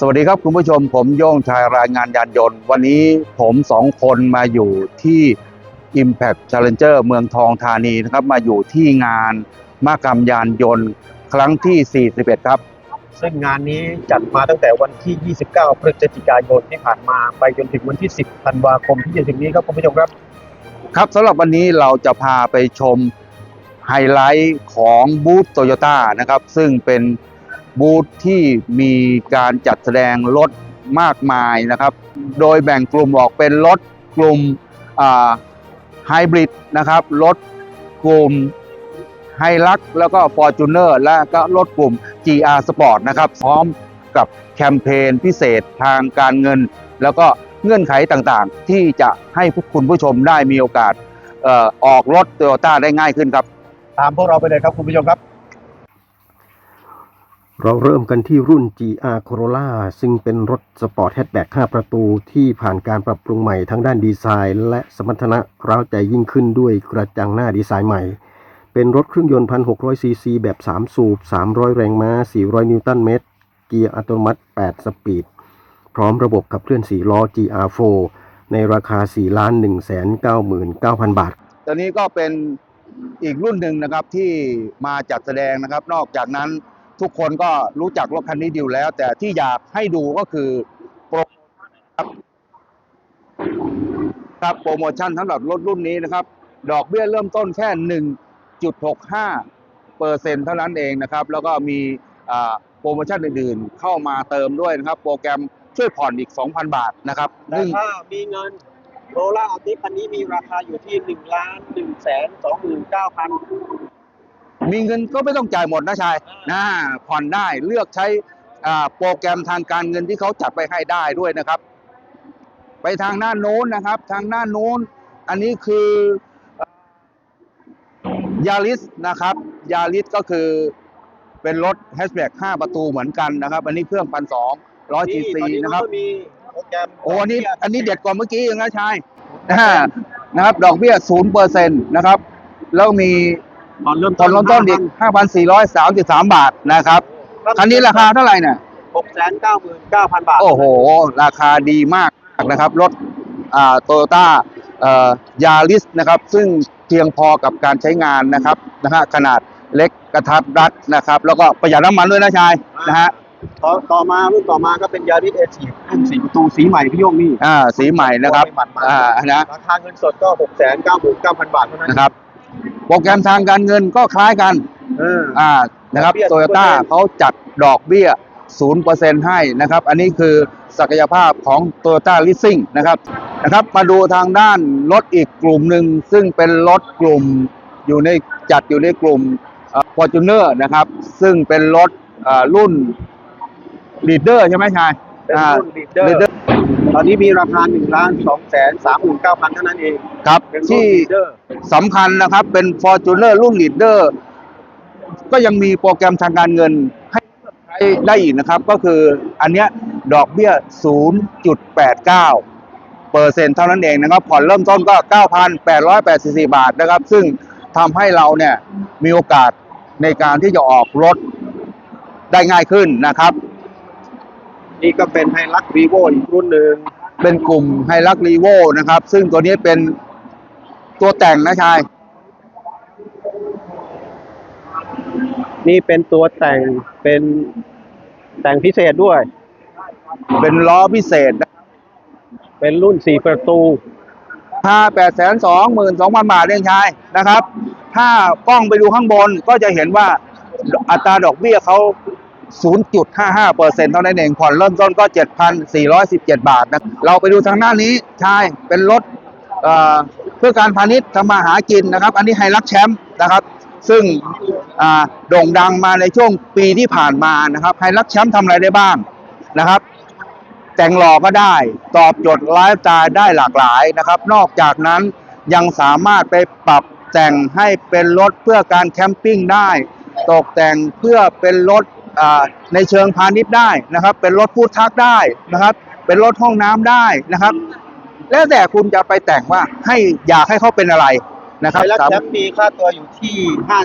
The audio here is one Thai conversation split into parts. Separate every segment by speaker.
Speaker 1: สวัสดีครับคุณผู้ชมผมโย่งชายรายงานยานยนต์ วันนี้ผมสองคนมาอยู่ที่ Impact Challenger เมืองทองธานีนะครับ มาอยู่ที่งานมากรรมยานยนต์ครั้งที่ 41 ครับ
Speaker 2: ซึ่งงานนี้จัดมาตั้งแต่วันที่ 29 พฤศจิกายนที่ผ่านมาไปจนถึงวันที่ 10 ธันวาคมที่จะถึงนี้ครับคุณผู้ชมครับ
Speaker 1: ครับสำหรับวันนี้เราจะพาไปชมไฮไลท์ของบูธโตโยต้านะครับ ซึ่งเป็น บูธที่มีการจัดแสดงรถมากมายนะครับ โดยแบ่งกลุ่มออกเป็นรถกลุ่มไฮบริดนะครับ รถกลุ่มไฮลักแล้วก็ f o r t u n e r และก็รถกลุ่ม GR Sport นะครับ พร้อมกับแคมเปญพิเศษทางการเงิน แล้วก็เงื่อนไขต่างๆ ที่จะให้คุณผู้ชมได้มีโอกาสออกรถโตโยต้าได้ง่ายขึ้นครับ
Speaker 2: ตามพวกเราไปเลยครับคุณผู้ชมครับ
Speaker 3: เราเริ่มกันที่รุ่น GR Corolla ซึ่งเป็นรถสปอร์ตแฮชแบ็ก5 ประตูที่ผ่านการปรับปรุงใหม่ทั้งด้านดีไซน์ และสมรรถนะร้าใจยิ่งขึ้นด้วยกระจังหน้าดีไซน์ใหม่ เป็นรถเครื่องยนต์ 1,600 ซีซีแบบ 3 สูบ 300 แรงม้า 400 นิวตันเมตร เกียร์อัตโนมัติ 8 สปีด พร้อมระบบขับเคลื่อน 4 ล้อ GR4 ในราคา4 1 9 9 0 0 0 บาท
Speaker 1: ตอนนี้ก็เป็นอีกรุ่นหนึ่งนะครับที่มาจัดแสดงนะครับ นอกจากนั้น ทุกคนก็รู้จักรถคันนี้ดีอยู่แล้ว แต่ที่อยากให้ดูก็คือโปรครับครับโปรโมชั่นสำหรับรถรุ่นนี้นะครับ ดอกเบี้ยเริ่มต้นแค่ 1.65เปอร์เซ็นเท่านั้นเองนะครับ แล้วก็มีโปรโมชั่นอื่นๆ เข้ามาเติมด้วยนะครับ โปรแกรมช่วยผ่อนอีก 2,000 บาทนะครับ
Speaker 2: แต่ถ้ามีเงินโรล่าอัลติคันนี้มีราคาอยู่ที่ 1 ล้าน1แสน29,000
Speaker 1: มีเงินก็ไม่ต้องจ่ายหมดนะชายนะผ่อนได้เลือกใช้อ่าโปรแกรมทางการเงินที่เขาจัดไปให้ได้ด้วยนะครับ ไปทางหน้าโน้นนะครับ ทางหน้าโน้น อันนี้คือยาริสนะครับยาริสก็คือเป็นรถแฮชแบ็ก5ประตูเหมือนกันนะครับ อันนี้เครื่องพันสองร้อยจีซีนะครับ
Speaker 2: ตอมีโปรแกรม
Speaker 1: โอ้อันนี้อันนี้เด็ดกว่าเมื่อกี้ยังนะชายนะนะครับ ดอกเบี้ยศูนย์เปอร์เซ็นต์นะครับ แล้วมี
Speaker 2: ตอนเริ่ม
Speaker 1: ตอนเริ่มต้นอีก5,433บาทนะครับคันนี้ราคาเท่าไหร่เนี่ย
Speaker 2: 699,000บาท
Speaker 1: โอ้โห ราคาดีมากนะครับ รถอ่าโตโยต้าเอ่อยาริสนะครับ ซึ่งเพียงพอกับการใช้งานนะครับนะฮะขนาดเล็กกระทัดรัดนะครับ แล้วก็ประหยัดน้ำมันด้วยนะชายนะฮะ
Speaker 2: ต่อต่อมารุ่นต่อมาก็เป็นยาริสเอทีรุ่นสี่ประตูสีใหม่พี่โยงนี่
Speaker 1: อ่าสีใหม่นะครับ
Speaker 2: หมัดๆ
Speaker 1: อ่านะ
Speaker 2: ราคาเงินสดก็699,000บาทเท่านั้น
Speaker 1: นะครับ โปรแกรมทางการเงินก็คล้ายกัน
Speaker 2: เออ
Speaker 1: อ่า นะครับ
Speaker 2: ดอกเบี้ย
Speaker 1: โตโยต้า
Speaker 2: 0%
Speaker 1: เขาจัดดอกเบี้ย 0%ให้นะครับ อันนี้คือศักยภาพของ Toyota Leasing นะครับ นะครับ มาดูทางด้านรถอีกกลุ่มหนึ่ง ซึ่งเป็นรถกลุ่มอยู่ในจัดอยู่ในกลุ่มเอ่อ Fortuner นะครับ ซึ่งเป็นรถเอ่อรุ่น Leader ใช่ไหมชาย
Speaker 2: เป็น
Speaker 1: อ่า
Speaker 2: รุ่นลีดเดอร์
Speaker 1: Leader
Speaker 2: ตอนนี้มีราคา1ล้าน2แสน39,000เท่านั้นเอง
Speaker 1: ครับ
Speaker 2: เป็นรุ่น
Speaker 1: ที่
Speaker 2: ลีดเดอร์
Speaker 1: สำคัญนะครับเป็น Fortuner รุ่น Leader ก็ยังมีโปรแกรมทางการเงินให้ใช้ได้อีกนะครับ ก็คืออันเนี้ยดอกเบี้ย 0.89เปอร์เซ็นต์เท่านั้นเองนะครับ ผ่อนเริ่มต้นก็ 9,884 บาทนะครับ ซึ่งทำให้เราเนี่ยมีโอกาสในการที่จะออกรถได้ง่ายขึ้นนะครับ
Speaker 2: นี่ก็เป็นไฮลักรีโวอีกรุ่นหนึ่ง
Speaker 1: เป็นกลุ่มไฮลักรีโวนะครับ ซึ่งตัวนี้เป็นตัวแต่งนะชาย
Speaker 2: นี่เป็นตัวแต่งเป็นแต่งพิเศษด้วย
Speaker 1: เป็นล้อพิเศษ
Speaker 2: เป็นรุ่น4ประตู
Speaker 1: ถ้า8 2 2 0 0 0บาทเองชายนะครับ ถ้ากล้องไปดูข้างบนก็จะเห็นว่าอัตราดอกเบี้ยเขา 0.55เปอร์เซ็นต์เท่านั้นเองผ่อนเริ่มต้นก็ 7,417 บาทนะเราไปดูทางหน้านี้ใชายเป็นรถเอ่อเพื่อการพาณิชย์ทำมาหากินนะครับ อันนี้ไฮรักแชมป์นะครับ ซึ่งอ่าโด่งดังมาในช่วงปีที่ผ่านมานะครับไฮรักแชมป์ทำอะไรได้บ้างนะครับ แต่งหล่อก็ได้ตอบโจทย์ไลฟ์สไตล์ได้หลากหลายนะครับ นอกจากนั้นยังสามารถไปปรับแต่งให้เป็นรถเพื่อการแคมปิ้งได้ ตกแต่งเพื่อเป็นรถ ในเชิงพาณิชย์ได้นะครับ เป็นรถฟู้ดทักได้นะครับ เป็นรถห้องน้ำได้นะครับ แล้วแต่คุณจะไปแต่งว่าให้อยากให้เขาเป็นอะไรนะครับ
Speaker 2: ไทยรัฐ
Speaker 1: สาม
Speaker 2: แชมป์มีค่าตัวอยู่ที่ 5 9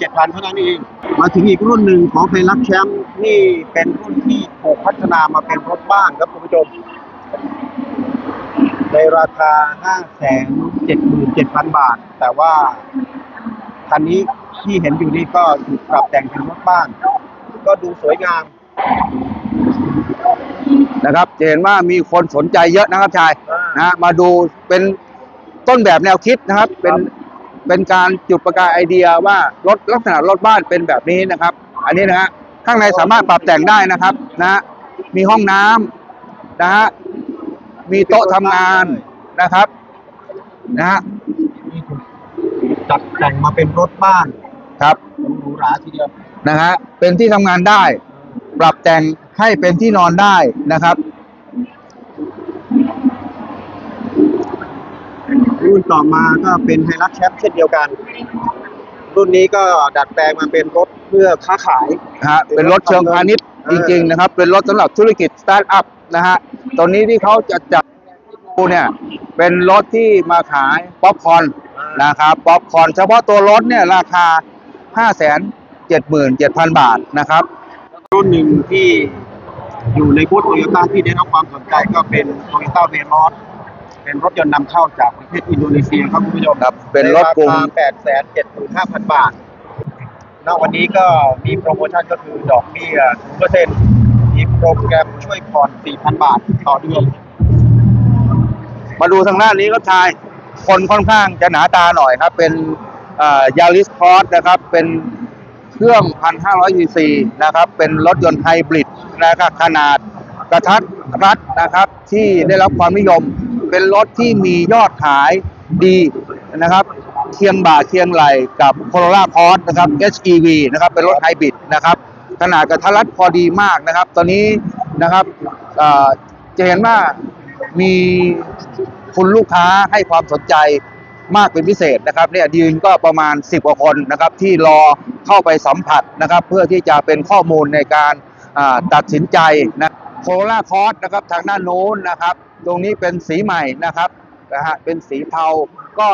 Speaker 2: 7 0 0 0 เท่านั้นเอง มาถึงอีกรุ่นหนึ่งของไทยรัฐแชมป์นี่เป็นรุ่นที่ถูกพัฒนามาเป็นรถบ้านครับคุณผู้ชมในราคา 577,000 บาท แต่ว่าคันนี้ ที่เห็นอยู่นี่ก็ถูกปรับแต่งเป็นรถบ้าน ก็ดูสวยงาม
Speaker 1: นะครับจะเห็นว่ามีคนสนใจเยอะนะครับชายนะฮะมาดูเป็นต้นแบบแนวคิดนะครับ เป็นเป็นการจุดประกายไอเดียว่ารถลักษณะรถบ้านเป็นแบบนี้นะครับ อันนี้นะฮะข้างในสามารถปรับแต่งได้นะครับนะฮะมีห้องน้ำนะฮะมีโต๊ะทำงานนะครับนะฮะ
Speaker 2: นี่ถูกจัดแต่งมาเป็นรถบ้าน
Speaker 1: ครับ
Speaker 2: หรูหราทีเดียว
Speaker 1: นะฮะเป็นที่ทำงานได้ ปรับแต่งให้เป็นที่นอนได้นะครับ
Speaker 2: รุ่นต่อมาก็เป็นไฮรักแชมป์เช่นเดียวกัน รุ่นนี้ก็ดัดแปลงมาเป็นรถเพื่อค้าขาย
Speaker 1: นะฮะเป็นรถเชิงพาณิชย์
Speaker 2: เอ
Speaker 1: จ
Speaker 2: อ
Speaker 1: ริงๆนะครับ เป็นรถสำหรับธุรกิจสตาร์ทอัพนะฮะตอนนี้ที่เขาจะจัดดูเนี่ยเป็นรถที่มาขายป๊อปคอร์นนะครับป๊อปคอร์นเฉพาะตัวรถเนี่ยราคา 5 7 7 0 0 0บาทนะครับ
Speaker 2: รุ่นหนึ่งที่อยู่ในบูธโตโยต้าที่ได้รับความสนใจก็เป็นโตโยต้าเวรอสเป็นรถยนต์นำเข้าจากประเทศอินโดนีเซียครับคุณผู้ชม
Speaker 1: ครับเป็นรถกลุ่ม
Speaker 2: ในาคา875,000บาทณวันนี้ก็มีโปรโมชั่นก็คือดอกเบี้ย0%มีโปรแกรมช่วยผ่อน4,000บาทต่อเดือน
Speaker 1: มาดูทางด้านนี้ครับชาย คนค่อนข้างจะหนาตาหน่อยครับ เป็น ยาริสคอร์สนะครับ เป็นเครื่อง 1,500ซีซีนะครับ เป็นรถยนต์ไฮบริดนะครับ ขนาดกระทัดรัดนะครับ ที่ได้รับความนิยม เป็นรถที่มียอดขายดีนะครับเคียงบ่าเคียงไหลกับ Corolla Cross นะครับ HEV นะครับ เป็นรถไฮบริดนะครับ ขนาดกระทัดรัดพอดีมากนะครับ ตอนนี้นะครับจะเห็นว่ามีคุณลูกค้าให้ความสนใจ มากเป็นพิเศษนะครับเนี่ยยืนก็ประมาณ 10กว่าคนนะครับที่รอเข้าไปสัมผัสนะครับ เพื่อที่จะเป็นข้อมูลในการตัดสินใจนะโคล่าคอร์สนะครับทางด้านโน้นนะครับ ตรงนี้เป็นสีใหม่นะครับนะฮะเป็นสีเทาก็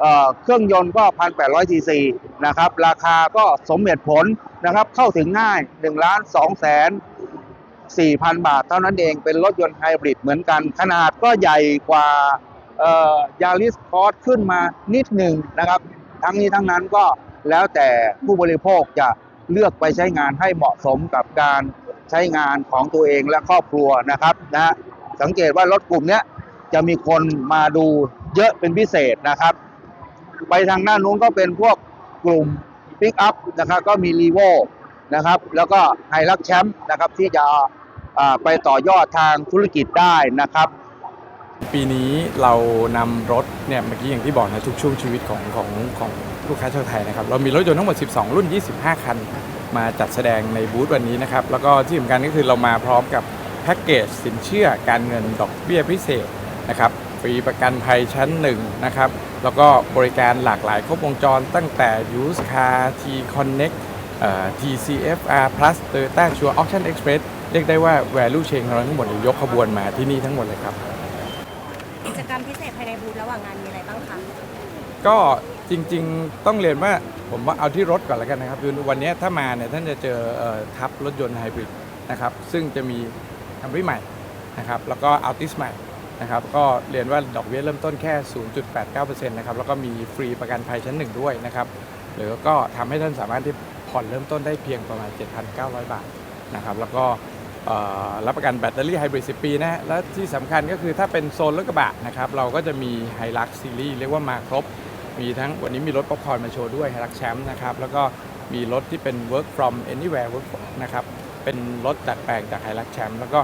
Speaker 1: เอ่อเครื่องยนต์ก็ 1,800ซีซีนะครับ ราคาก็สมเหตุผลนะครับ เข้าถึงง่าย1ล้าน2แสน4,000 บาท เท่านั้นเองเป็นรถยนต์ไฮบริดเหมือนกัน ขนาดก็ใหญ่กว่า ยาริสคอร์สขึ้นมานิดหนึ่งนะครับ ทั้งนี้ทั้งนั้นก็แล้วแต่ผู้บริโภคจะเลือกไปใช้งานให้เหมาะสมกับการใช้งานของตัวเองและครอบครัวนะครับนะสังเกตว่ารถกลุ่มนี้จะมีคนมาดูเยอะเป็นพิเศษนะครับ ไปทางหน้านู้นก็เป็นพวกกลุ่มปิกอัพนะครับก็มีรีโวนะครับ แล้วก็ไฮรักแชมป์นะครับที่จะไปต่อยอดทางธุรกิจได้นะครับ
Speaker 4: ปีนี้เรานำรถเนี่ยเมื่อกี้อย่างที่บอกนะทุกช่วงชีวิตของของของลูกค้าชาวไทยนะครับเรามีรถยนต์ทั้งหมด 12 รุ่น 25 คัน มาจัดแสดงในบูธวันนี้นะครับ แล้วก็ที่สำคัญก็คือเรามาพร้อมกับแพ็กเกจสินเชื่อการเงินดอกเบี้ยพิเศษนะครับฟรีประกันภัยชั้นหนึ่งนะครับ แล้วก็บริการหลากหลายครบวงจรตั้งแต่ Use Car T Connect เอ่อ TCFR Plus Toyota Sure Auction Express เรียกได้ว่า value chain ของเราทั้งหมดยกขบวนมาที่นี่ทั้งหมดเลยครับ
Speaker 5: จกรรมพิเศษภายในบูธระหว่างงานมีอะไรบ้างคะ
Speaker 4: ก็จริงๆต้องเรียนว่าผมว่าเอาที่รถก่อนแล้วกันนะครับคือวันนี้ถ้ามาเนี่ยท่านจะเจอเออทับรถยนต์ไฮบริดนะครับซึ่งจะมีคัมรี่ใหม่นะครับแล้วก็อัลติสใหม่นะครับก็เรียนว่าดอกเบี้ยเริ่มต้นแค่ 0.89%นะครับแล้วก็มีฟรีประกันภัยชั้นหนึ่งด้วยนะครับหรือก็ทำให้ท่านสามารถที่ผ่อนเริ่มต้นได้เพียงประมาณ 7,900 บาทนะครับแล้วก็ รับประกันแบตเตอรี่ไฮบริด 10 ปีนะฮะและที่สำคัญก็คือถ้าเป็นโซนรถกระบะนะครับ เราก็จะมีไฮลักซีรีส์เรียกว่ามาครบ มีทั้งวันนี้มีรถป๊อปคอร์นมาโชว์ด้วยไฮรักแชมป์นะครับ แล้วก็มีรถที่เป็น work from anywhere work from นะครับ เป็นรถดัดแปลงจากไฮรักแชมป์แล้วก็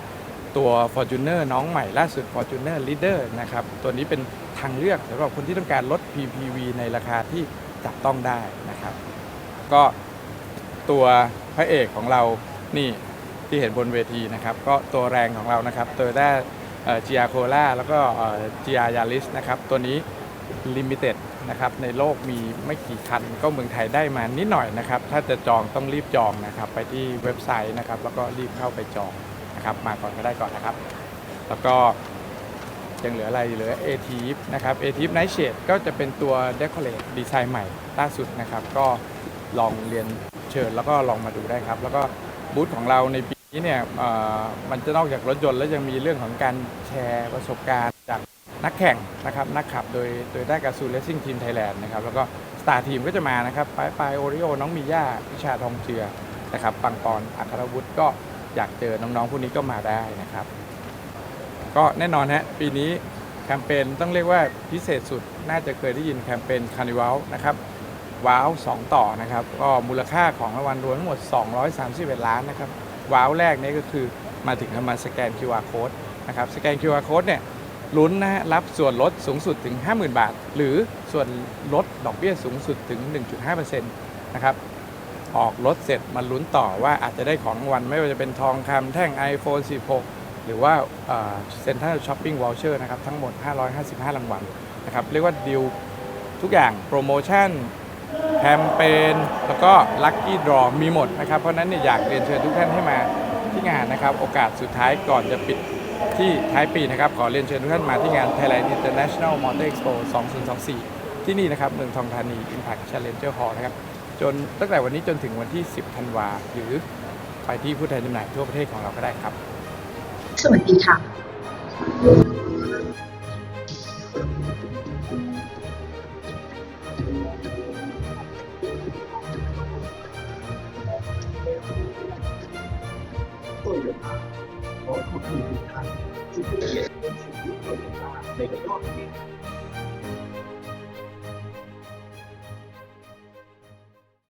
Speaker 4: ตัว Fortuner น้องใหม่ล่าสุด Fortuner Leader นะครับ ตัวนี้เป็นทางเลือกสำหรับคนที่ต้องการรถ PPV ในราคาที่จับต้องได้นะครับ ก็ตัวพระเอกของเรานี่ ที่เห็นบนเวทีนะครับ ก็ตัวแรงของเรานะครับ Toyota จีอาโคล่าแล้วก็จีอา y a าริสนะครับตัวนี้ลิมิเต็ดนะครับในโลกมีไม่กี่คัน ก็เมืองไทยได้มานิดหน่อยนะครับ ถ้าจะจองต้องรีบจองนะครับ ไปที่เว็บไซต์นะครับ แล้วก็รีบเข้าไปจองนะครับ มาก่อนก็ได้ก่อนนะครับ แล้วก็ยังเหลืออะไรเหลือ a t i p นะครับ a t i p Night Shade ก็จะเป็นตัว Decorate ดีไซน์ใหม่ล่าสุดนะครับ ก็ลองเรียนเชิญแล้วก็ลองมาดูได้ครับ แล้วก็บูธของเราในปี นี้เนี่ยมันจะนอกจากรถยนต์แล้วยังมีเรื่องของการแชร์ประสบการณ์จากนักแข่งนะครับนักขับโดยโดยได้กาซูเลสซิ่งทีมไทยแลนด์นะครับแล้วก็สตาร์ทีมก็จะมานะครับปายปายโอริโอน้องมีย่าพิชาทองเจือนะครับปังปอนอัครวุฒิก็อยากเจอน้องๆพวกนี้ก็มาได้นะครับ ก็แน่นอนฮะปีนี้แคมเปญต้องเรียกว่าพิเศษสุดน่าจะเคยได้ยินแคมเปญคาร์นิวัลนะครับว้าว 2 ต่อนะครับก็มูลค่าของรางวัลรวมทั้งหมด 231 ล้านนะครับ ว้าวแรกนี้ก็คือมาถึงมาสแกน QR code นะครับสแกน QR code เนี่ยลุ้นนะฮะรับส่วนลดสูงสุดถึง 50,000 บาท หรือส่วนลดดอกเบี้ยสูงสุดถึง 1.5%นะครับออกรถเสร็จมาลุ้นต่อว่าอาจจะได้ของรางวัลไม่ว่าจะเป็นทองคำแท่ง iPhone 16 หรือว่าเซ็นทรัลช้อปปิ้งวอลเชอร์นะครับทั้งหมด 555 รางวัลนะครับเรียกว่าดิวทุกอย่างโปรโมชั่น แคมเปญแล้วก็ลัคกี้ดรอมีหมดนะครับ เพราะนั้นเนี่ยอยากเรียนเชิญทุกท่านให้มาที่งานนะครับ โอกาสสุดท้ายก่อนจะปิดที่ท้ายปีนะครับ ขอเรียนเชิญทุกท่านมาที่งาน Thailand International Motor Expo 2024 ที่นี่นะครับเมืองทองธานี Impact Challenger Hall นะครับ จนตั้งแต่วันนี้จนถึงวันที่ 10 ธันวา หรือไปที่ผู้แทนจำหน่ายทั่วประเทศของเราก็ได้ครับ
Speaker 6: สวัสดีค่ะ